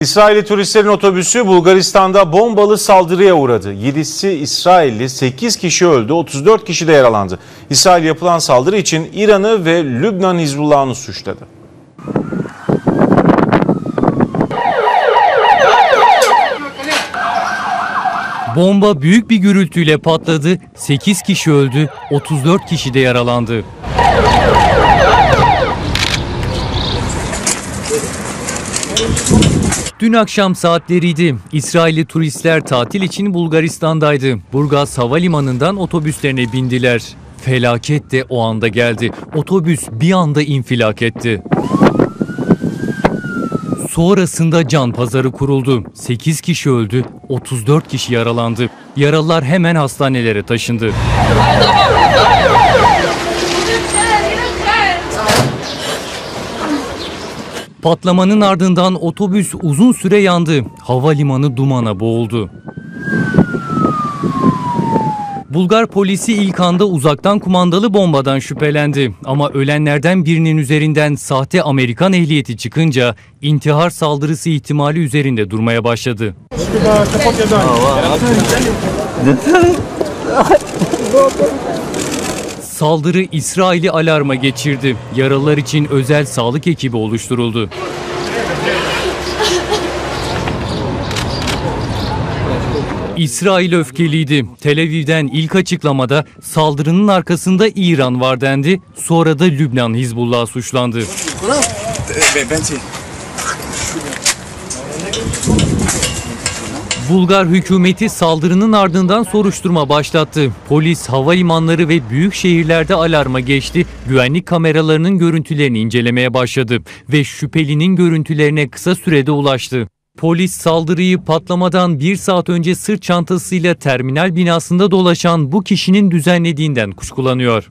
İsrailli turistlerin otobüsü Bulgaristan'da bombalı saldırıya uğradı. 7'si İsrailli, 8 kişi öldü, 34 kişi de yaralandı. İsrail yapılan saldırı için İran'ı ve Lübnan Hizbullah'ını suçladı. Bomba büyük bir gürültüyle patladı, 8 kişi öldü, 34 kişi de yaralandı. Dün akşam saatleriydi. İsrailli turistler tatil için Bulgaristan'daydı. Burgaz Havalimanı'ndan otobüslerine bindiler. Felaket de o anda geldi. Otobüs bir anda infilak etti. Sonrasında can pazarı kuruldu. 8 kişi öldü, 34 kişi yaralandı. Yaralılar hemen hastanelere taşındı. Patlamanın ardından otobüs uzun süre yandı. Havalimanı dumana boğuldu. Bulgar polisi ilk anda uzaktan kumandalı bombadan şüphelendi. Ama ölenlerden birinin üzerinden sahte Amerikan ehliyeti çıkınca intihar saldırısı ihtimali üzerinde durmaya başladı. Saldırı İsrail'i alarma geçirdi. Yaralılar için özel sağlık ekibi oluşturuldu. İsrail öfkeliydi. Tel Aviv'den ilk açıklamada saldırının arkasında İran var dendi. Sonra da Lübnan Hizbullah suçlandı. Bulgar hükümeti saldırının ardından soruşturma başlattı. Polis, havalimanları ve büyük şehirlerde alarma geçti. Güvenlik kameralarının görüntülerini incelemeye başladı ve şüphelinin görüntülerine kısa sürede ulaştı. Polis saldırıyı patlamadan bir saat önce sırt çantasıyla terminal binasında dolaşan bu kişinin düzenlediğinden kuşkulanıyor.